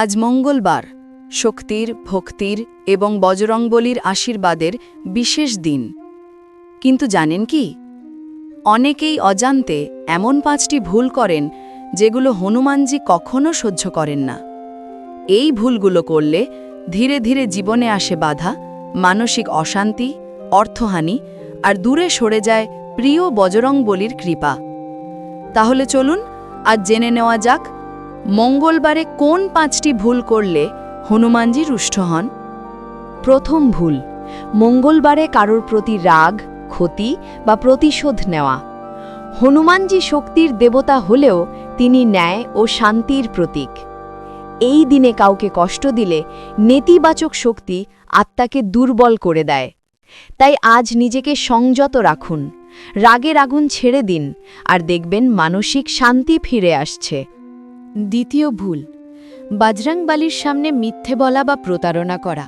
আজ মঙ্গলবার, শক্তির, ভক্তির এবং বজরংবলির আশীর্বাদের বিশেষ দিন। কিন্তু জানেন কি? অনেকেই অজান্তে এমন পাঁচটি ভুল করেন যেগুলো হনুমানজি কখনো সহ্য করেন না। এই ভুলগুলো করলে ধীরে ধীরে জীবনে আসে বাধা, মানসিক অশান্তি, অর্থহানি আর দূরে সরে যায় প্রিয় বজরংবলির কৃপা। তাহলে চলুন আজ জেনে নেওয়া যাক মঙ্গলবারে কোন পাঁচটি ভুল করলে হনুমানজি রুষ্ট হন? প্রথম ভুল, মঙ্গলবারে কারোর প্রতি রাগ, ক্ষতি বা প্রতিশোধ নেওয়া। হনুমানজি শক্তির দেবতা হলেও তিনি ন্যায় ও শান্তির প্রতীক। এই দিনে কাউকে কষ্ট দিলে নেতিবাচক শক্তি আত্মাকে দুর্বল করে দেয়। তাই আজ নিজেকে সংযত রাখুন। রাগের আগুন ছেড়ে দিন আর দেখবেন মানসিক শান্তি ফিরে আসছে। দ্বিতীয় ভুল। বাজরাংবালির সামনে মিথ্যে বলা বা প্রতারণা করা।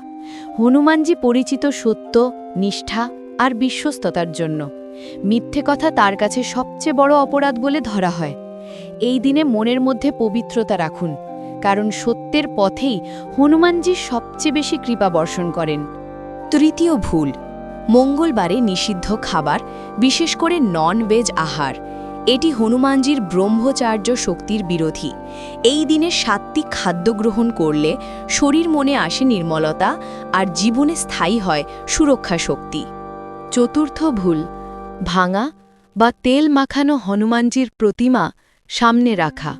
হনুমানজি পরিচিত সত্য, নিষ্ঠা আর বিশ্বস্ততার জন্য। মিথ্যে কথা তার কাছে সবচেয়ে বড় অপরাধ বলে ধরা হয়। এই দিনে মনের মধ্যে পবিত্রতা রাখুন, কারণ সত্যের পথেই হনুমানজি সবচেয়ে বেশি কৃপা বর্ষণ করেন। তৃতীয় ভুল, মঙ্গলবারে নিষিদ্ধ খাবার, বিশেষ করে নন ভেজ আহার। এটি হনুমানজির ব্রহ্মচার্য শক্তির বিরোধী। এই দিনে সাত্বিক খাদ্য গ্রহণ করলে শরীর মনে আসে নির্মলতা আর জীবনে স্থায়ী হয় সুরক্ষা শক্তি। চতুর্থ ভুল, ভাঙা বা তেল মাখানো হনুমানজির প্রতিমা সামনে রাখা।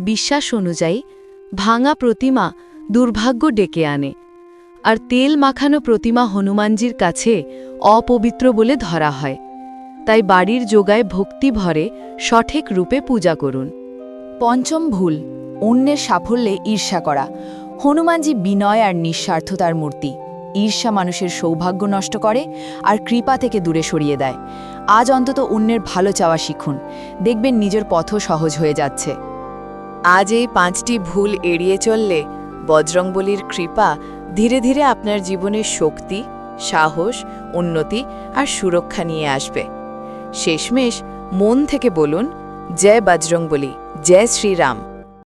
বিশ্বাস অনুযায়ী, ভাঙা প্রতিমা দুর্ভাগ্য ডেকে আনে আর তেল মাখানো প্রতিমা হনুমানজির কাছে অপবিত্র বলে ধরা হয়। তাই বাড়ির যোগায় ভক্তি ভরে সঠিক রূপে পূজা করুন। পঞ্চম ভুল, অন্যের সাফল্যে ঈর্ষা করা। হনুমানজি বিনয় আর নিঃস্বার্থতার মূর্তি। ঈর্ষা মানুষের সৌভাগ্য নষ্ট করে আর কৃপা থেকে দূরে সরিয়ে দেয়। আজ অন্তত অন্যের ভালো চাওয়া শিখুন। দেখবেন নিজের পথও সহজ হয়ে যাচ্ছে। আজ এই পাঁচটি ভুল এড়িয়ে চললে বজরংবলির কৃপা ধীরে ধীরে আপনার জীবনে শক্তি, সাহস, উন্নতি আর সুরক্ষা নিয়ে আসবে। শেষমেশ মন থেকে বলুন জয় বজরংবলী জয় শ্রীরাম।